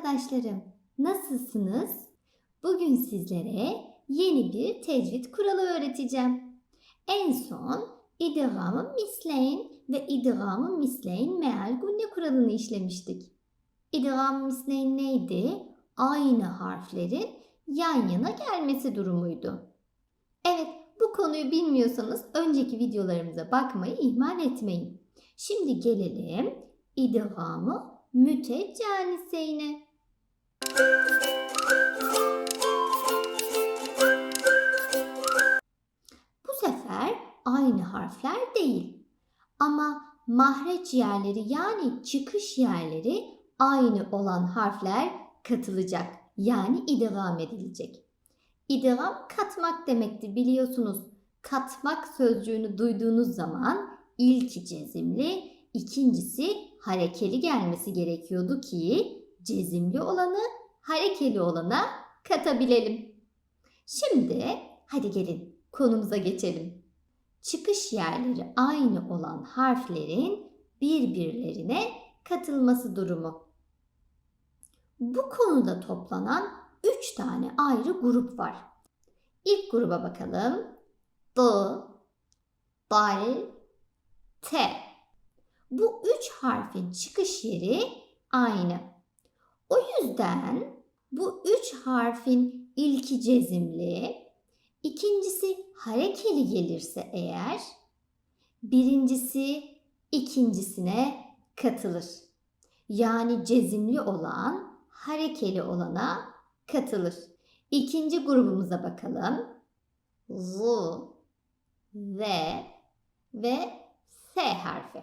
arkadaşlarım. Nasılsınız? Bugün sizlere yeni bir tecvid kuralı öğreteceğim. En son idgamı misleyn ve idgamı misleyn meal gunne kuralını işlemiştik. İdgam misleyn neydi? Aynı harflerin yan yana gelmesi durumuydu. Evet, bu konuyu bilmiyorsanız önceki videolarımıza bakmayı ihmal etmeyin. Şimdi gelelim idgamı müteccaniseyne. Mahreç yerleri yani çıkış yerleri aynı olan harfler katılacak. Yani idgam edilecek. İdgam katmak demektir biliyorsunuz. Katmak sözcüğünü duyduğunuz zaman ilki cezimli, ikincisi harekeli gelmesi gerekiyordu ki cezimli olanı harekeli olana katabilelim. Şimdi hadi gelin konumuza geçelim. Çıkış yerleri aynı olan harflerin birbirlerine katılması durumu. Bu konuda toplanan 3 tane ayrı grup var. İlk gruba bakalım. D, dal, t. Bu üç harfin çıkış yeri aynı. O yüzden bu üç harfin ilki cezimli, ikincisi harekeli gelirse eğer, birincisi ikincisine katılır. Yani cezimli olan harekeli olana katılır. İkinci grubumuza bakalım. Z, Z ve S harfi.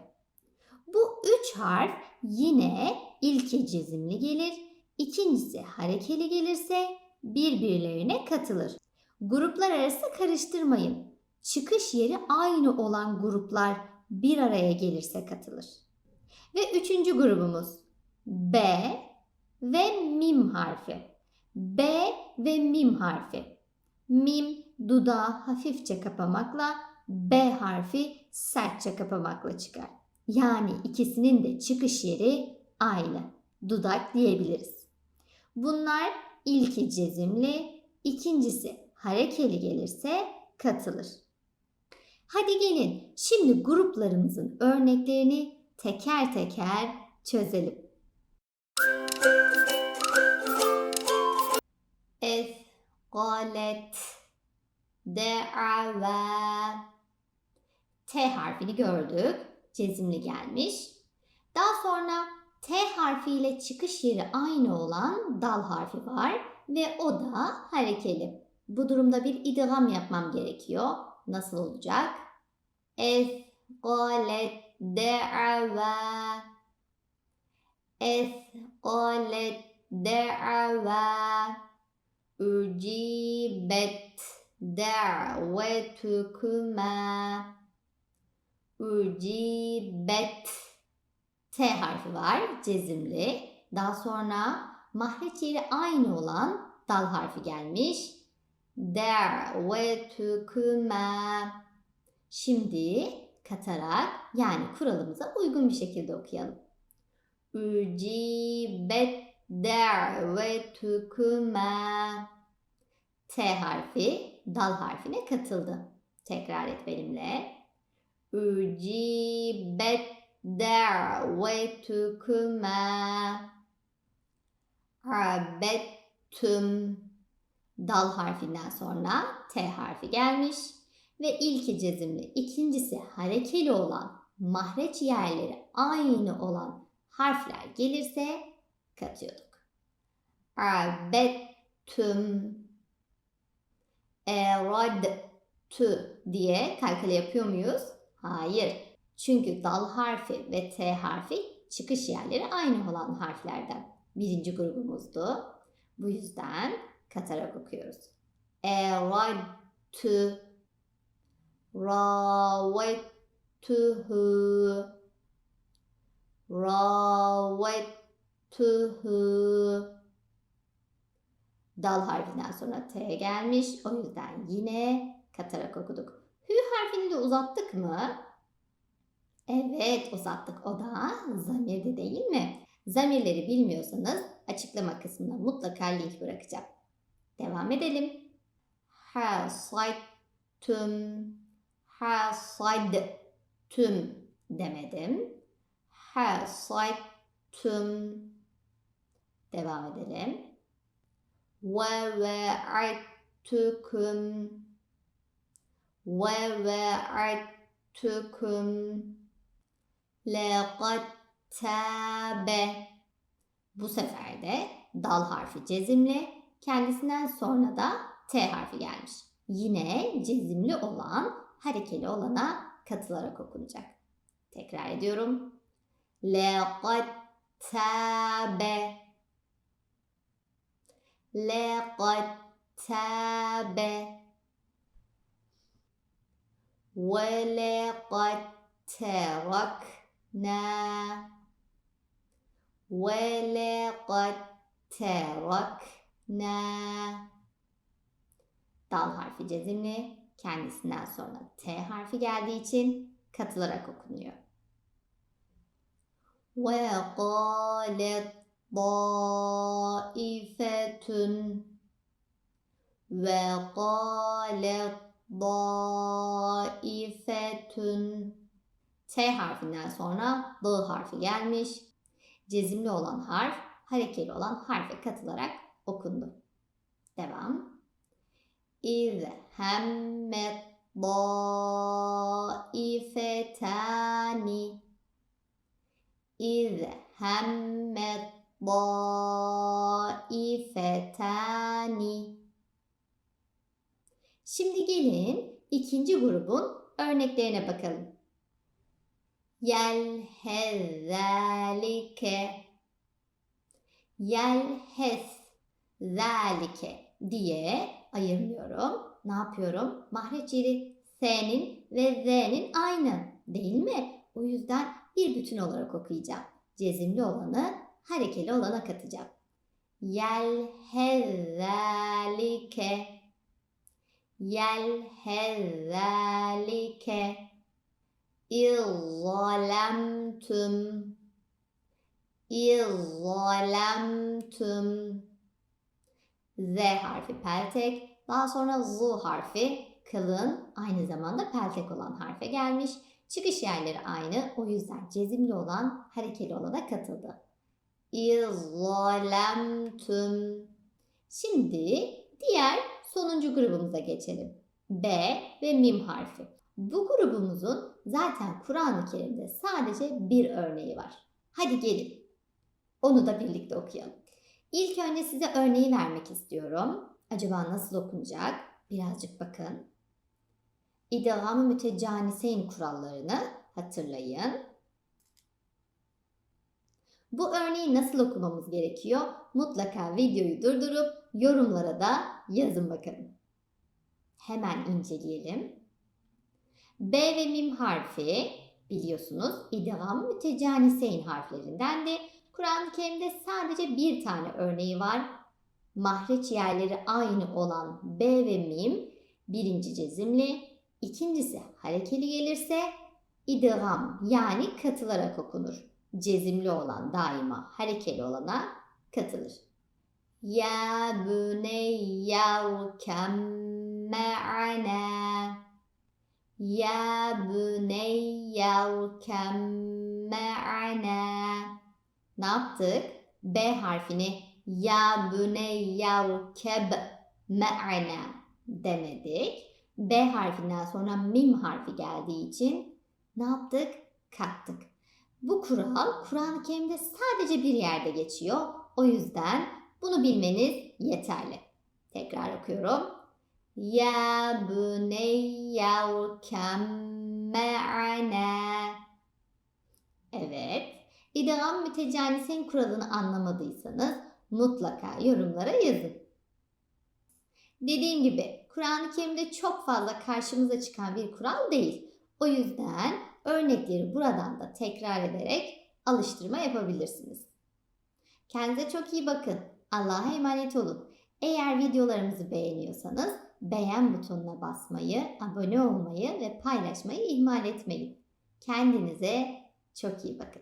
Bu üç harf yine ilki cezimli gelir, ikincisi harekeli gelirse birbirlerine katılır. Gruplar arası karıştırmayın. Çıkış yeri aynı olan gruplar bir araya gelirse katılır. Ve üçüncü grubumuz B ve mim harfi. B ve mim harfi. Mim dudağı hafifçe kapamakla, B harfi sertçe kapamakla çıkar. Yani ikisinin de çıkış yeri aynı. Dudak diyebiliriz. Bunlar ilki cezimli, ikincisi harekeli gelirse katılır. Hadi gelin şimdi gruplarımızın örneklerini teker teker çözelim. Esgalet De'ava T harfini gördük. Cezimli gelmiş. Daha sonra T harfiyle çıkış yeri aynı olan dal harfi var ve o da harekeli. Bu durumda bir idgam yapmam gerekiyor. Nasıl olacak? Esgalet de'ava Esgalet de'ava Ucibet da'vetukuma Ucibet T harfi var cezimli. Daha sonra mahreç yeri aynı olan dal harfi gelmiş. Da'vetukuma Şimdi katarak yani kuralımıza uygun bir şekilde okuyalım. Ucibet da'vetukuma T harfi dal harfine katıldı. Tekrar et benimle. Ucibet da'vetukuma Abettum Dal harfinden sonra T harfi gelmiş ve ilki cezimli, ikincisi harekeli olan mahreç yerleri aynı olan harfler gelirse katıyorduk. Abettum eradtu diye kalkale yapıyor muyuz? Hayır. Çünkü dal harfi ve T harfi çıkış yerleri aynı olan harflerden birinci grubumuzdu. Bu yüzden katarak okuyoruz. Eradtu ravettuhu ravettuhu Dal harfinden sonra T gelmiş. O yüzden yine katarak okuduk. Hü harfini de uzattık mı? Evet uzattık. O da zamirdi değil mi? Zamirleri bilmiyorsanız açıklama kısmına mutlaka link bırakacağım. Devam edelim. Hasaytüm, hasaydtüm demedim. Hasaytüm. Devam edelim. Ve ve'attukum ve ve'attukum laqad tabe bu sefer de dal harfi cezimli kendisinden sonra da T harfi gelmiş. Yine cezimli olan harekeli olana katılarak okunacak. Tekrar ediyorum. لقد تاب لقد تاب ولقد تركنا ولقد تركنا ne. Dal harfi cezimli, kendisinden sonra T harfi geldiği için katılarak okunuyor. Ve qalet daifetun ve qalet daifetun T harfinden sonra D harfi gelmiş. Cezimli olan harf, harekeli olan harfe katılarak okundu. Devam. İz hemmet daifetani İz hemmet daifetani Şimdi gelin ikinci grubun örneklerine bakalım. Yelhez zalike Yelhez zalike diye ayırmıyorum. Ne yapıyorum? Mahreç yeri S'nin ve Z'nin aynı değil mi? O yüzden bir bütün olarak okuyacağım. Cezimli olanı harekeli olana katacağım. Yelhezalike Yelhezalike İzzalemtüm İzzalemtüm Z harfi peltek, daha sonra Z harfi kalın, aynı zamanda peltek olan harfe gelmiş. Çıkış yerleri aynı. O yüzden cezimli olan harekeli olana katıldı. İzzalemtüm. Şimdi diğer sonuncu grubumuza geçelim. B ve mim harfi. Bu grubumuzun zaten Kur'an-ı Kerim'de sadece bir örneği var. Hadi gelin. Onu da birlikte okuyalım. İlk önce size örneği vermek istiyorum. Acaba nasıl okunacak? Birazcık bakın. İdgam-ı mütecaniseyn kurallarını hatırlayın. Bu örneği nasıl okumamız gerekiyor? Mutlaka videoyu durdurup yorumlara da yazın bakalım. Hemen inceleyelim. B ve mim harfi biliyorsunuz idgam-ı mütecaniseyn harflerinden de Kur'an-ı Kerim'de sadece bir tane örneği var. Mahreç yerleri aynı olan B ve mim birinci cezimli, İkincisi harekeli gelirse idgam yani katılarak okunur. Cezimli olan daima harekeli olana katılır. Ya büneyyerkem me'ana Ya büneyyerkem me'ana Ne yaptık? B harfini ya büneyyerkeb me'ana demedik. B harfinden sonra mim harfi geldiği için ne yaptık? Kattık. Bu kural Kur'an-ı Kerim'de sadece bir yerde geçiyor. O yüzden bunu bilmeniz yeterli. Tekrar okuyorum. Ya buneyyerkem me'ana. Evet. İdgam mütecanisin kuralını anlamadıysanız mutlaka yorumlara yazın. Dediğim gibi Kur'an-ı Kerim'de çok fazla karşımıza çıkan bir kural değil. O yüzden örnekleri buradan da tekrar ederek alıştırma yapabilirsiniz. Kendinize çok iyi bakın. Allah'a emanet olun. Eğer videolarımızı beğeniyorsanız beğen butonuna basmayı, abone olmayı ve paylaşmayı ihmal etmeyin. Kendinize çok iyi bakın.